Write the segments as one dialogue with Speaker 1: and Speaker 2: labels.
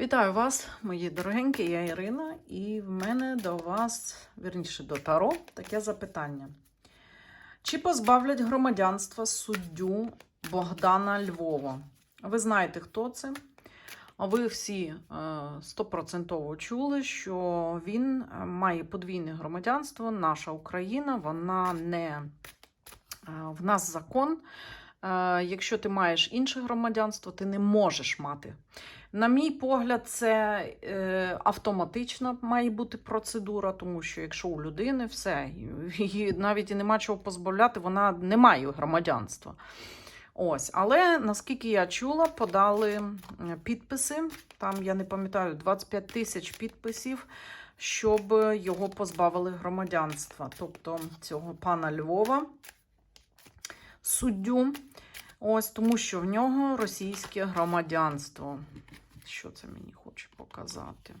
Speaker 1: Вітаю вас, мої дорогенькі, я Ірина, і в мене до вас, вірніше до Таро, таке запитання. Чи позбавлять громадянства суддю Богдана Львова? Ви знаєте, хто це? Ви всі е, стопроцентово чули, що він е, має подвійне громадянство. Наша Україна, вона не е, в нас закон. Якщо ти маєш інше громадянство, ти не можеш мати. На мій погляд, це е, автоматична має бути процедура, тому що якщо у людини все, її навіть і нема чого позбавляти, вона не має громадянства. Ось, але наскільки я чула, подали підписи. Там я не пам'ятаю 25 тисяч підписів, щоб його позбавили громадянства. Тобто цього пана Львова, суддю. Ось тому, що в нього російське громадянство. Що це мені хоче показати?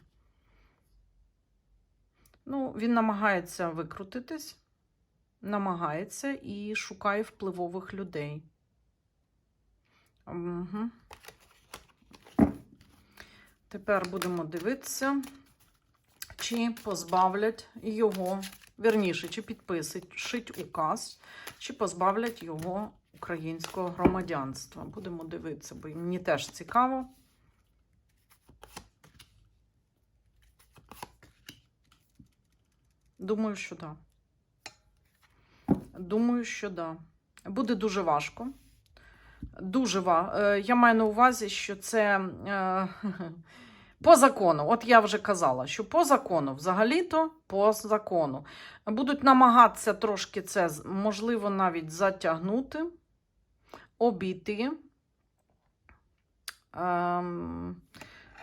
Speaker 1: Ну, він намагається викрутитись, намагається і шукає впливових людей. Угу. Тепер будемо дивитися, чи позбавлять його, вірніше, чи підпишуть указ, чи позбавлять його українського громадянства. Будемо дивитися, бо мені теж цікаво. Думаю, що так. Да. Думаю, що так. Да. Буде дуже важко. Дуже важко. Я маю на увазі, що це е, по закону. От я вже казала, що по закону, взагалі-то по закону. Будуть намагатися трошки це, можливо, навіть затягнути, обійти. Ем,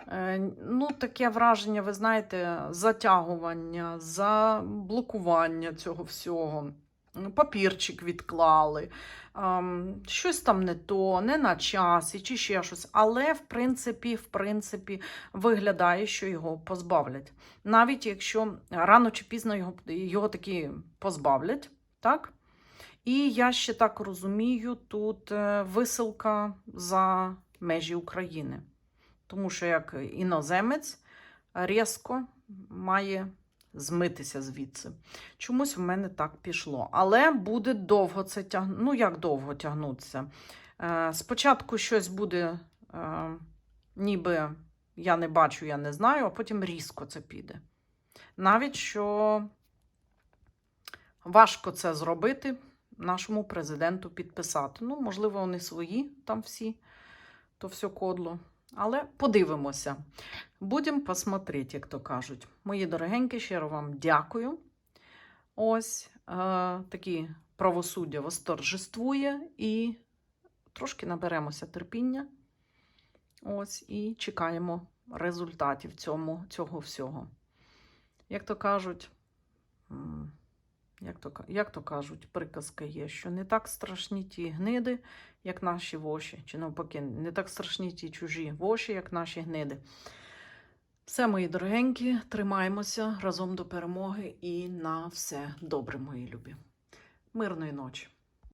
Speaker 1: е, ну, таке враження, ви знаєте, затягування, заблокування цього всього. Папірчик відклали, ем, щось там не то, не на часі, чи ще щось. Але, в принципі, в принципі, виглядає, що його позбавлять. Навіть якщо рано чи пізно його, його таки позбавлять, так? І я ще так розумію, тут е, висилка за межі України. Тому що як іноземець різко має змитися звідси. Чомусь в мене так пішло. Але буде довго це тягнути. Ну, як довго тягнутися? Е, спочатку щось буде, е, ніби я не бачу, я не знаю, а потім різко це піде. Навіть що важко це зробити, нашому президенту підписати. Ну, можливо, вони свої там всі, то все кодло. Але подивимося. Будемо посмотрети, як то кажуть. Мої дорогенькі, щиро вам дякую. Ось е, такі правосуддя восторжествує і трошки наберемося терпіння. Ось, і чекаємо результатів цьому, цього всього. Як то кажуть, як то, як то кажуть, приказка є, що не так страшні ті гниди, як наші воші, чи навпаки, не так страшні ті чужі воші, як наші гниди. Все, мої дорогенькі, тримаємося разом до перемоги і на все добре, мої любі. Мирної ночі!